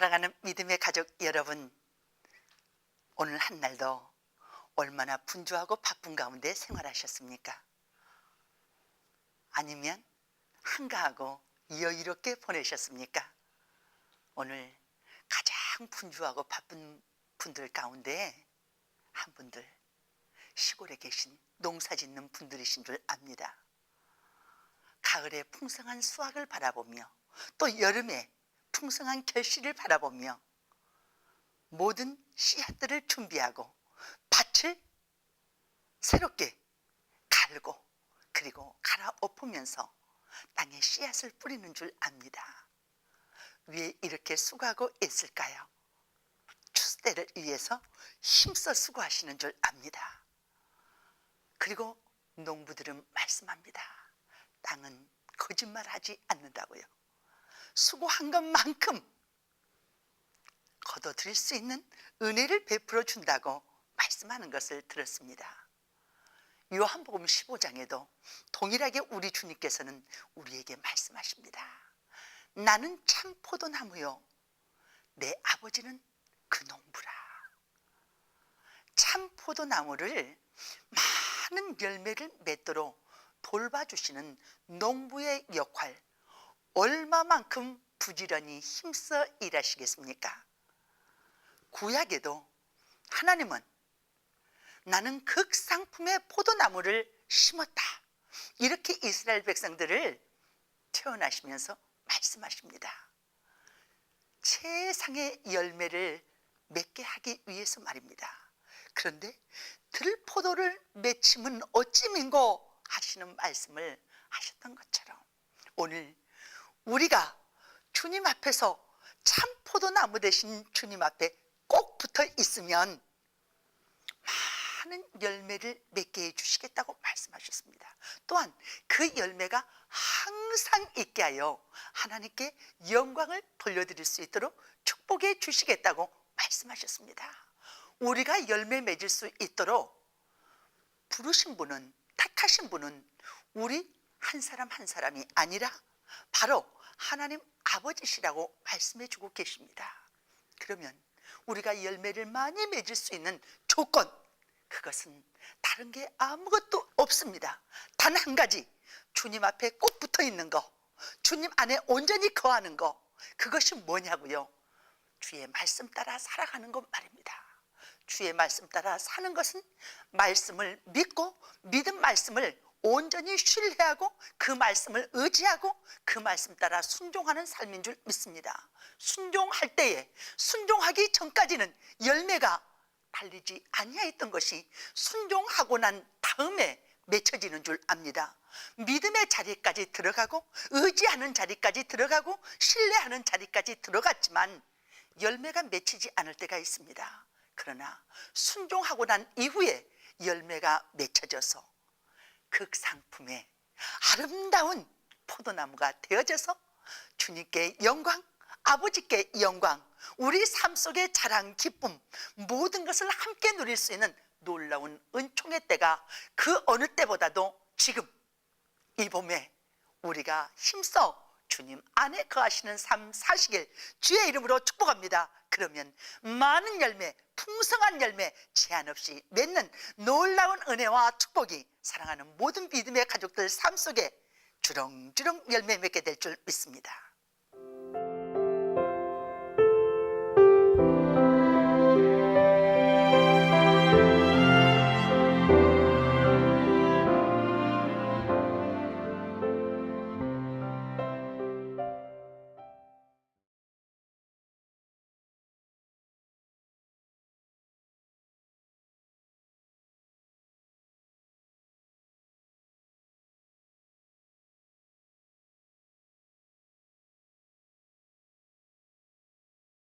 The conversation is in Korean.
사랑하는 믿음의 가족 여러분, 오늘 한 날도 얼마나 분주하고 바쁜 가운데 생활하셨습니까? 아니면 한가하고 여유롭게 보내셨습니까? 오늘 가장 분주하고 바쁜 분들 가운데 한 분들 시골에 계신 농사 짓는 분들이신 줄 압니다. 가을의 풍성한 수확을 바라보며 또 여름에 풍성한 결실을 바라보며 모든 씨앗들을 준비하고 밭을 새롭게 갈고 그리고 갈아엎으면서 땅에 씨앗을 뿌리는 줄 압니다. 왜 이렇게 수고하고 있을까요? 추수때를 위해서 힘써 수고하시는 줄 압니다. 그리고 농부들은 말씀합니다. 땅은 거짓말하지 않는다고요. 수고한 것만큼 거둬들일 수 있는 은혜를 베풀어 준다고 말씀하는 것을 들었습니다. 요한복음 15장에도 동일하게 우리 주님께서는 우리에게 말씀하십니다. 나는 참 포도나무요. 내 아버지는 그 농부라. 참 포도나무를 많은 열매를 맺도록 돌봐주시는 농부의 역할, 얼마만큼 부지런히 힘써 일하시겠습니까? 구약에도 하나님은 나는 극상품의 포도나무를 심었다. 이렇게 이스라엘 백성들을 태어나시면서 말씀하십니다. 최상의 열매를 맺게 하기 위해서 말입니다. 그런데 들포도를 맺힘은 어찌 민고 하시는 말씀을 하셨던 것처럼 오늘 우리가 주님 앞에서 참 포도나무 대신 주님 앞에 꼭 붙어 있으면 많은 열매를 맺게 해 주시겠다고 말씀하셨습니다. 또한 그 열매가 항상 있게 하여 하나님께 영광을 돌려드릴 수 있도록 축복해 주시겠다고 말씀하셨습니다. 우리가 열매 맺을 수 있도록 부르신 분은 택하신 분은 우리 한 사람 한 사람이 아니라 바로 하나님 아버지시라고 말씀해 주고 계십니다. 그러면 우리가 열매를 많이 맺을 수 있는 조건 그것은 다른 게 아무것도 없습니다. 단 한 가지 주님 앞에 꼭 붙어 있는 거 주님 안에 온전히 거하는 거 그것이 뭐냐고요? 주의 말씀 따라 살아가는 것 말입니다. 주의 말씀 따라 사는 것은 말씀을 믿고 믿은 말씀을 온전히 신뢰하고 그 말씀을 의지하고 그 말씀 따라 순종하는 삶인 줄 믿습니다. 순종할 때에 순종하기 전까지는 열매가 달리지 아니하였던 것이 순종하고 난 다음에 맺혀지는 줄 압니다. 믿음의 자리까지 들어가고 의지하는 자리까지 들어가고 신뢰하는 자리까지 들어갔지만 열매가 맺히지 않을 때가 있습니다. 그러나 순종하고 난 이후에 열매가 맺혀져서 극상품의 아름다운 포도나무가 되어져서 주님께 영광, 아버지께 영광, 우리 삶 속의 자랑, 기쁨, 모든 것을 함께 누릴 수 있는 놀라운 은총의 때가 그 어느 때보다도 지금 이 봄에 우리가 힘써 주님 안에 거하시는 삶 사시길 주의 이름으로 축복합니다. 그러면 많은 열매, 풍성한 열매 제한 없이 맺는 놀라운 은혜와 축복이 사랑하는 모든 믿음의 가족들 삶 속에 주렁주렁 열매 맺게 될 줄 믿습니다.